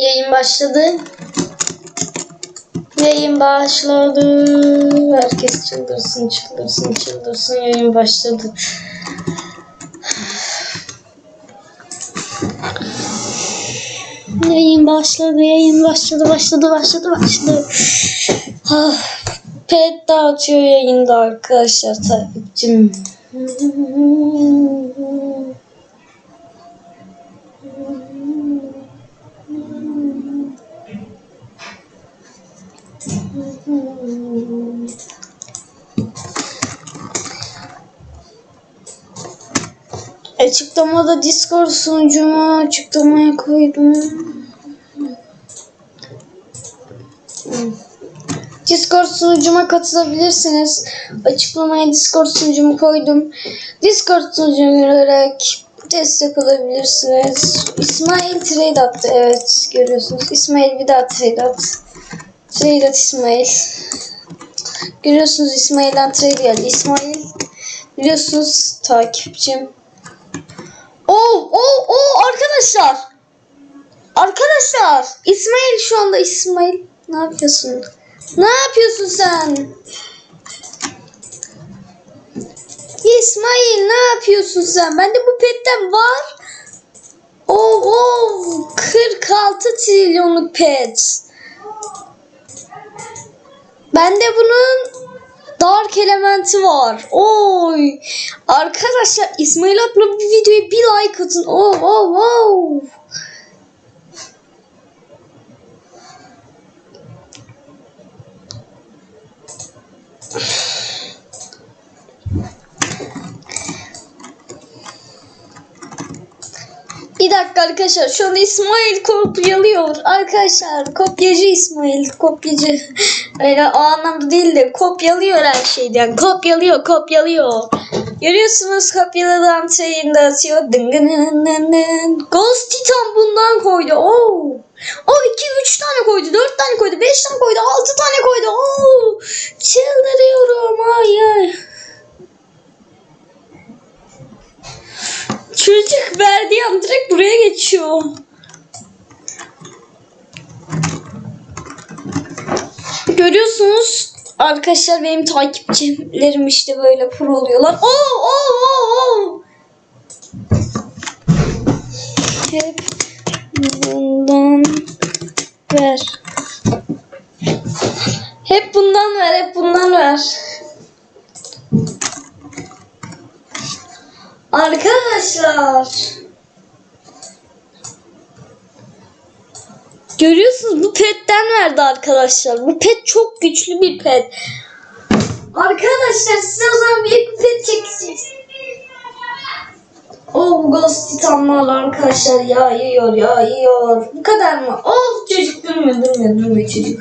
Yayın başladı. Yayın başladı. Herkes çıldırsın, çıldırsın, çıldırsın. Yayın başladı. Yayın başladı, yayın başladı, başladı, başladı, başladı. Ah, pet dağıtıyor yayında arkadaşlar takipçim. Açıklamada Discord sunucumu açıklamaya koydum. Discord sunucuma katılabilirsiniz. Açıklamaya Discord sunucumu koydum. Discord sunucuma girerek destek olabilirsiniz. İsmail trade attı. Evet görüyorsunuz. İsmail bir daha trade at. Trade at İsmail. Görüyorsunuz İsmail'den trade geldi. İsmail biliyorsunuz takipçim. Oo, oo, oo arkadaşlar. Arkadaşlar. İsmail şu anda İsmail. Ne yapıyorsun? Ne yapıyorsun sen? İsmail ne yapıyorsun sen? Bende bu petten var. Oo, oo 46 trilyonluk pet. Bende bunun Dark elementi var. Oy. Arkadaşlar İsmail abla bu videoya bir like atın. Oh oh oh. Bir dakika arkadaşlar şu anda İsmail kopyalıyor. Arkadaşlar kopyacı İsmail kopyacı. Öyle o anlamda değil de kopyalıyor her şeyden. Kopyalıyor kopyalıyor. Görüyorsunuz kopyaladığı antreyi dağıtıyor. Dıngınınının. Ghost Titan bundan koydu. Oo. O 2 3 tane koydu, 4 tane koydu, 5 tane koydu, 6 tane koydu. Oo. Çıldırıyorum. Ay ay. Çocuk verdiği an direkt buraya geçiyor. Görüyorsunuz arkadaşlar benim takipçilerim işte böyle pro oluyorlar. Oo oo oo oo. Hep bundan ver. Hep bundan ver, hep bundan ver. Arkadaşlar. Görüyorsunuz bu petten verdi arkadaşlar. Bu pet çok güçlü bir pet. Arkadaşlar size o zaman büyük bir pet çekeceğiz. Oh Ghost Titanlar arkadaşlar ya yiyor ya yiyor. Bu kadar mı? Oh çocuk durmuyor durmuyor durmuyor çocuk.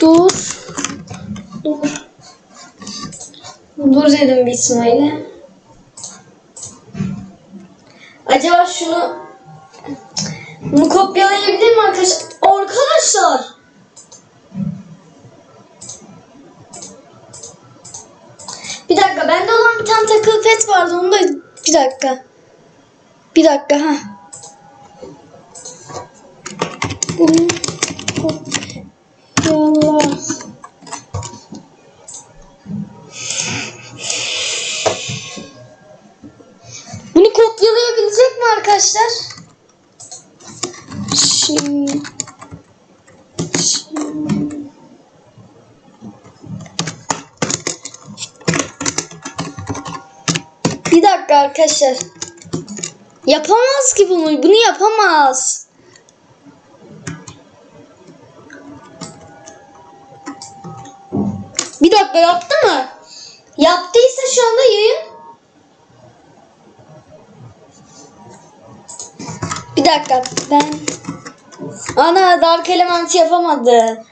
Dur. Dur. Dur dedim bir İsmail'e. Acaba şunu bunu kopyalayabilir mi arkadaşlar? Arkadaşlar! Bir dakika bende olan bir tane takılı pet vardı onu da bir dakika. Bir dakika ha. Bunu kopyala. Arkadaşlar. Yapamaz ki bunu. Bunu yapamaz. Bir dakika yaptı mı? Yaptıysa şu anda yayın Bir dakika ben Ana Dark Element yapamadı.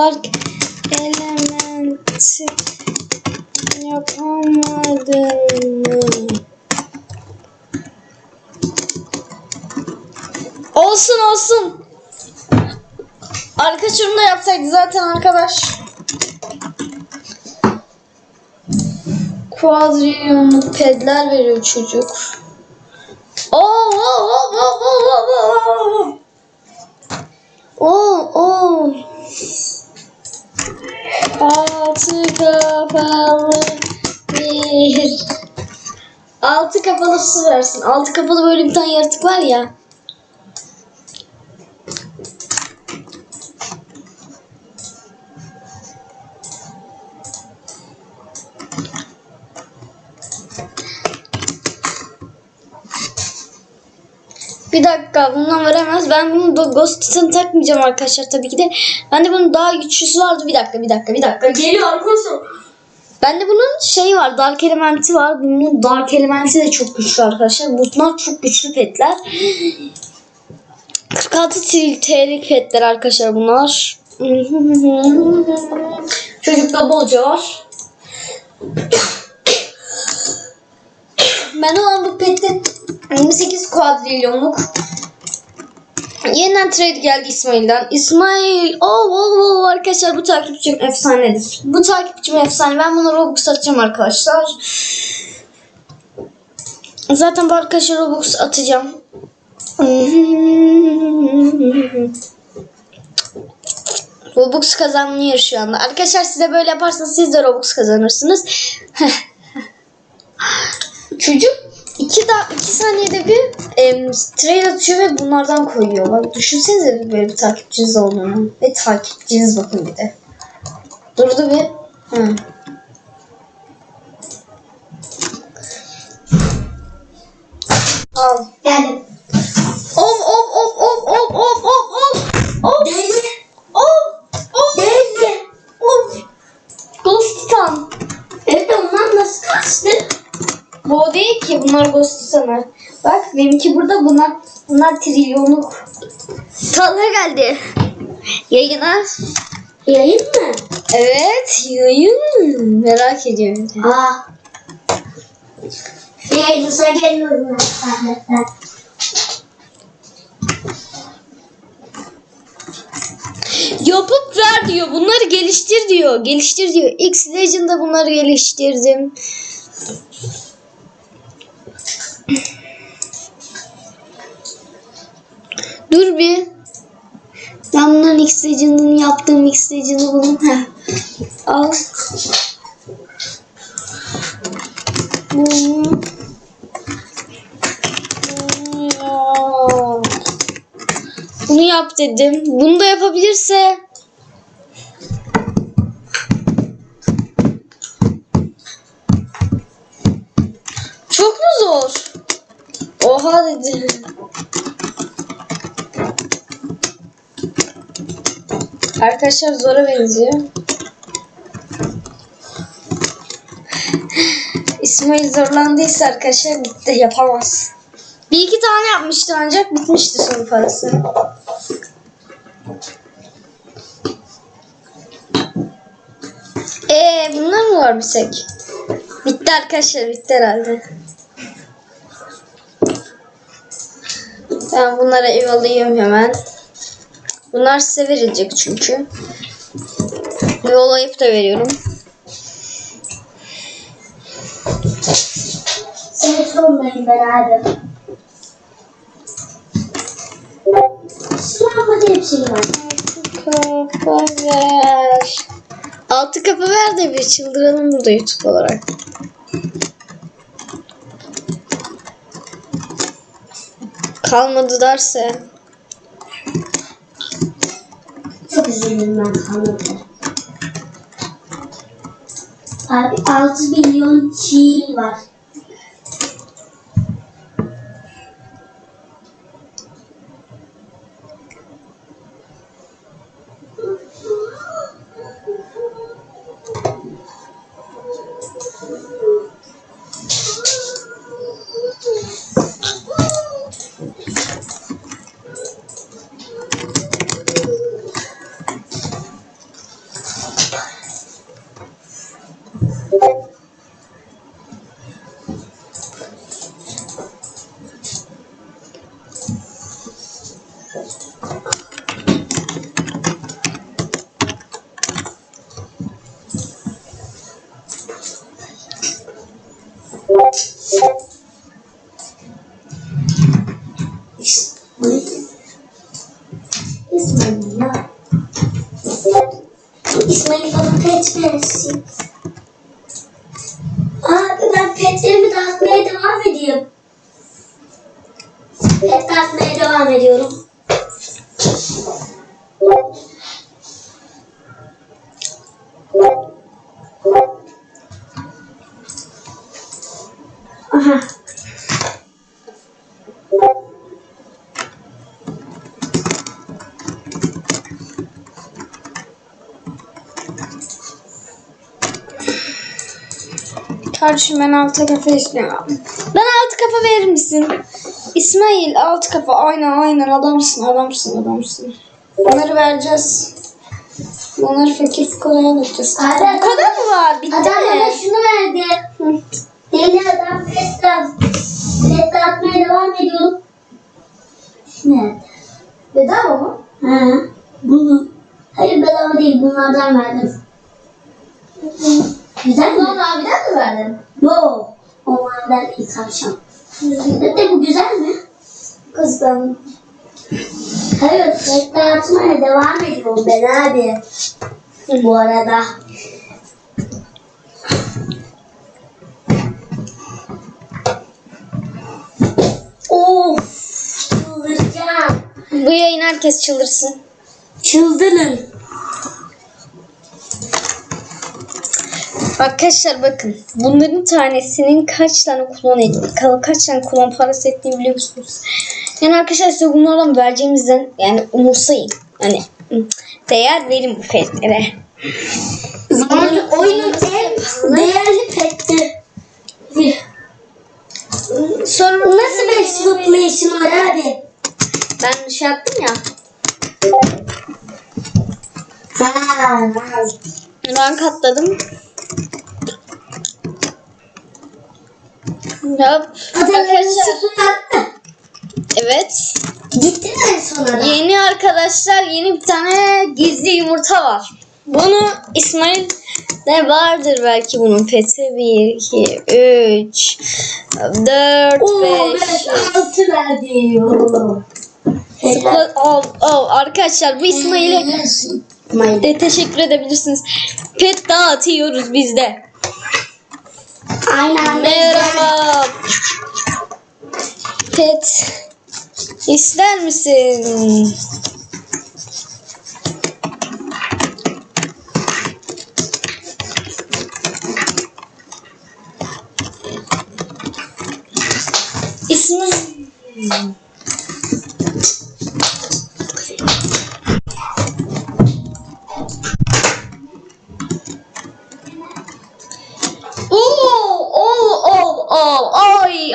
Dark Element yapamadın mı? Olsun olsun. Arka şunu da yapsaydı zaten arkadaş. Kuadrilyonluk pedler veriyor çocuk. Oo, oo, oo, oo, oo, oo, oo. Oo, oo. Altı kapalı bir. Altı kapalı su versin. Altı kapalı böyle bir tane yaratık var ya. Bir dakika bundan veremez. Ben bunu da Ghost Titan takmayacağım arkadaşlar tabii ki de. Ben de bunun daha güçlüsü vardı. Bir dakika bir dakika bir dakika. Geliyor arkadaşlar. Bende bunun şeyi var. Dark Elementi var. Bunun Dark Elementi de çok güçlü arkadaşlar. Bunlar çok güçlü petler. 46 TL'lik petler arkadaşlar bunlar. Çocukta bolca var. Ben olan bu pette 28 kuadrilyonluk Yeniden trade geldi İsmail'den. İsmail, oh, oh, oh, arkadaşlar bu takipçim efsanedir. Bu takipçim efsane. Ben bunu Robux atacağım arkadaşlar. Zaten bu arkadaşlar Robux atacağım. Robux kazanıyor şu anda. Arkadaşlar size böyle yaparsanız siz de Robux kazanırsınız. iki saniyede bir e, trail atıyor ve bunlardan koyuyor. Bak düşünsenize böyle bir takipçiniz olduğunu. Ve takipçiniz bakın bir de. Durdu bir. Hı. Al. Geldim. Om om om om om om om om. Om. Deli. Om. Om. Deli. Om. Ghost Titan. Bu o değil ki bunlar Ghost Titan'ı. Bak benimki burada bunlar bunlar trilyonluk. Talha geldi. Yayına. Yayın mı? Evet yayın. Merak ediyorum. Aa. Yayınıza geliyorum ben. Yapıp ver diyor. Bunları geliştir diyor. Geliştir diyor. X Legend'da bunları geliştirdim. Dur bir. Ben bunların Legend'ını yaptığım Legend'ı buldum. Al. Bunu. Bunu yap dedim. Bunu da yapabilirse Oha dedi. Arkadaşlar zora benziyor. İsmail zorlandıysa arkadaşlar bitti yapamaz. Bir iki tane yapmıştı ancak bitmişti son parası. Ee, bunlar mı var bir tek? Bitti arkadaşlar bitti herhalde. Ben bunlara ev alayım hemen. Bunlar size verilecek çünkü. Yollayıp da veriyorum. Seni sormayın ben abi. Sınav diye bir şey var. Altı kapı ver de bir çıldıralım burada YouTube olarak. Kalmadı derse. Çok üzüldüm ben kalmadı. Abi 6 milyon çiğ var. İsmail ya. İsmail bana pet versin. Abi ben petlerimi dağıtmaya devam edeyim. Pet dağıtmaya devam ediyorum. Kardeşim ben altı kafa istiyorum. Ben altı kafa verir misin? İsmail altı kafa aynen aynen adamsın adamsın adamsın. Onları vereceğiz. Onları fakir fukaraya dökeceğiz. Abi, Bu kadar mı var? Bitti Adam bana mi? şunu verdi. Deli adam dağıt. Pet dağıtmaya devam ediyorum. Şu nerede? Bedava mı? Ha, bunu. Hayır bedava değil bunlardan verdim. Güzel mi? Onu abiden mi verdin? Yo. Onlardan ilk akşam. Dede bu güzel mi? Kızdan. Hayır pet dağıtmaya devam ediyorum ben abi. Bu arada. Of. Çıldıracağım. Bu yayın herkes çıldırsın. Çıldırın. Arkadaşlar bakın. Bunların tanesinin kaç tane kulon etti, ka- kaç tane kulon parası ettiğini biliyor musunuz? Yani arkadaşlar size bunlardan vereceğimizden yani umursayın. Hani değer verin bu fetlere. Yani oyunun en değerli petti. Sonra Nasıl bir zıplayışın var abi? ben şey yaptım ya. Ha, Rank atladım. Arkadaşlar. Evet. Gitti mi sonra da? Yeni arkadaşlar yeni bir tane gizli yumurta var. Bunu İsmail de vardır belki bunun peti. 1, 2, 3, 4, Oo 5. ben altı verdi. Oo. Al, al. Arkadaşlar bu İsmail'e İsmail. de teşekkür edebilirsiniz. Pet dağıtıyoruz biz de. Aynen. Merhaba. Pet ister misin? İsmi Oh, oh, oh,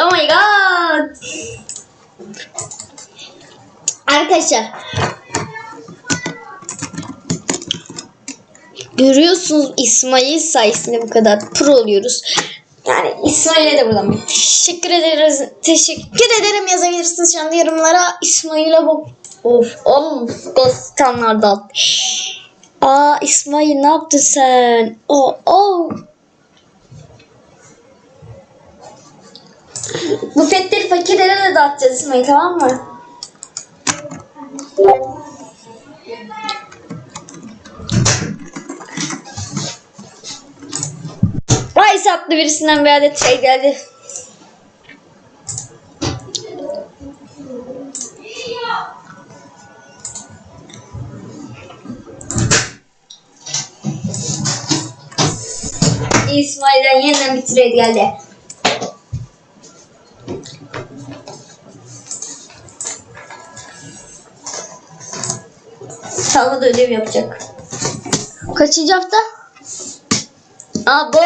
oh, my god. Arkadaşlar. Görüyorsunuz İsmail sayesinde bu kadar pro oluyoruz. Yani İsmail'e de buradan bir teşekkür ederiz. Teşekkür ederim yazabilirsiniz şu anda yorumlara. İsmail'e bak. Of, kostanlar da. Aa İsmail ne yaptın sen? Oh, oh. Bu petleri fakirlere de dağıtacağız İsmail tamam mı? Vay saplı birisinden bir adet şey geldi. İsmail'den yeniden bir trade geldi. Salma da ödev yapacak. Kaçıncı hafta? Abo.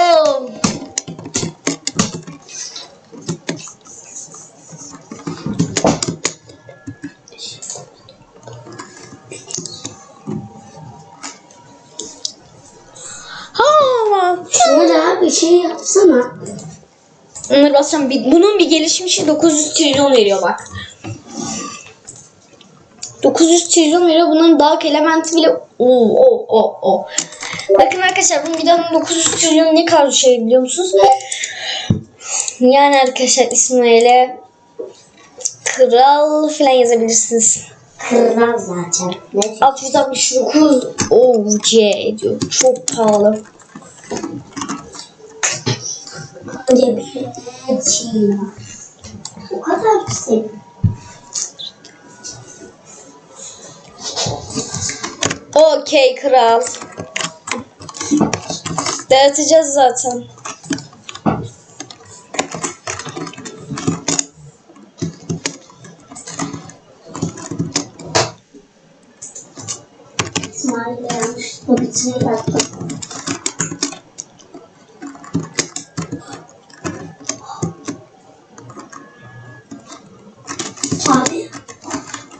Ha. Şöyle abi şey yapsana. Onları basacağım. Bunun bir gelişmişi 900 trilyon veriyor bak. 900 trilyon veriyor. Bunun Dark Element'i bile o o o o. Bakın arkadaşlar bunun bir daha 900 trilyon ne kadar şey biliyor musunuz? Yani arkadaşlar İsmail'e kral falan yazabilirsiniz. Kral zaten. Ne? 669 OC ediyor. Çok pahalı. O kadar güzel. Okey kral. Dağıtacağız zaten. Abi,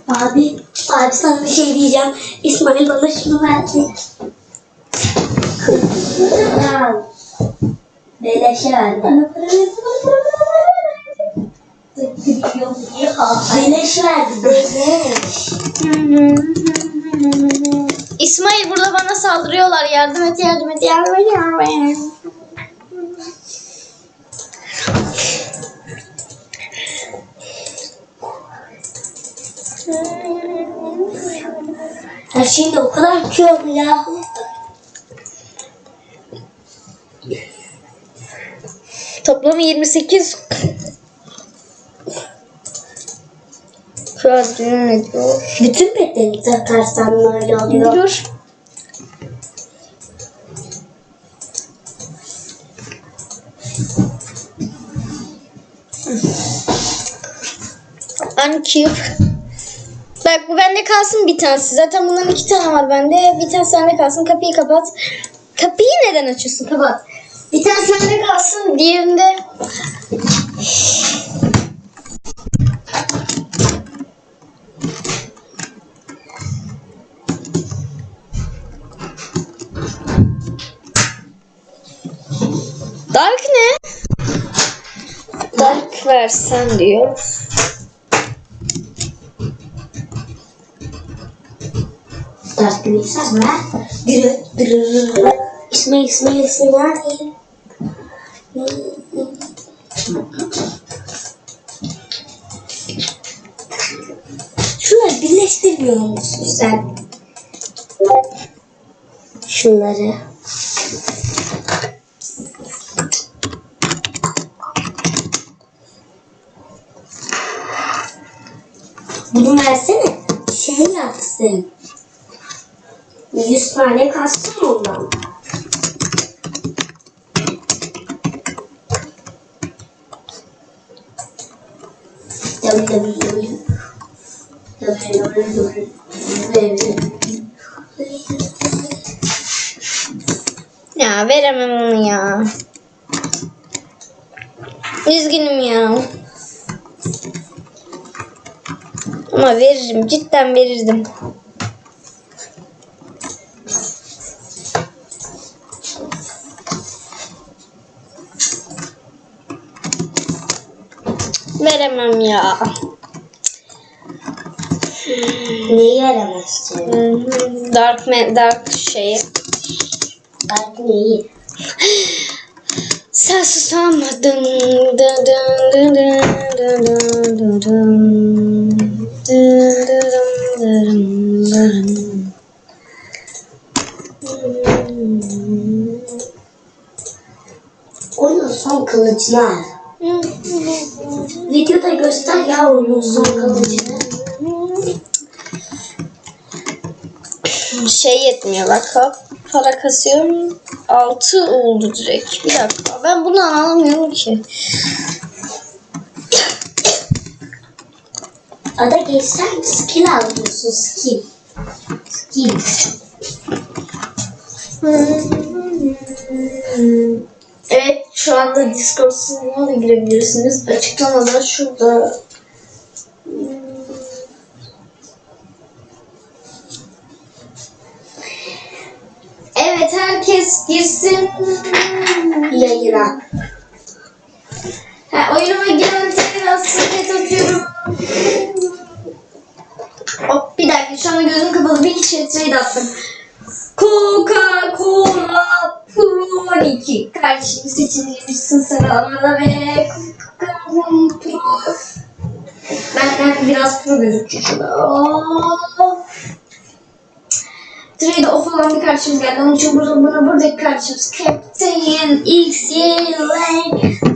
abi, abi sana bir şey diyeceğim. İsmail bana şunu verdi. Kral. Beleşe verdi. Beleş verdi, beleş. İsmail burada bana saldırıyorlar. Yardım et, yardım et, yardım et, yardım et. Her şeyde o kadar kör ya. Toplamı 28. Kral düğün ediyor. Bütün petleri takarsan öyle oluyor. Dur. Uncube. Bende kalsın bir tanesi. Zaten bunların iki tane var bende. Bir tanesi sende kalsın. Kapıyı kapat. Kapıyı neden açıyorsun? Kapat. Bir tanesi bende kalsın. Diğerinde Dark ne? Dark versen diyor. Ders bilgisayar mı? Dürü, dürü. İsmail, İsmail, İsmail. Şunları birleştirmiyor musun sen? Şunları. Bunu versene. Şey yapsın. 100 tane kastım ondan. Ya veremem onu ya. Üzgünüm ya. Ama veririm. Cidden verirdim. Veremem ya. Neyi veremezsin? Dark dark şeyi. Belki neyi? Sen susamadın. Dın dın dın dın dın dın dın dın. Dın dın. Onun son kılıcını al. Videoda göster ya onun son kılıcını. Şey yetmiyor bak hop. Para kasıyorum. 6 oldu direkt. Bir dakika. Ben bunu alamıyorum ki. Ada geçsen skill alıyorsun skill. Skill. Evet şu anda Discord sunucuna da girebilirsiniz. Açıklamada şurada. Evet herkes girsin. Yayına. Ha, oyunuma giren tekrar sepet atıyorum. Hop bir dakika şu an gözüm kapalı bir kişiye trade attım. Kardeşim seçilmişsin sıralamada ve Coca-Cola Pro Ben, ben biraz pro gözüküyor. Trade off olan bir kardeşimiz geldi. Onun için burada, bana buradaki kardeşimiz Captain X Y Lane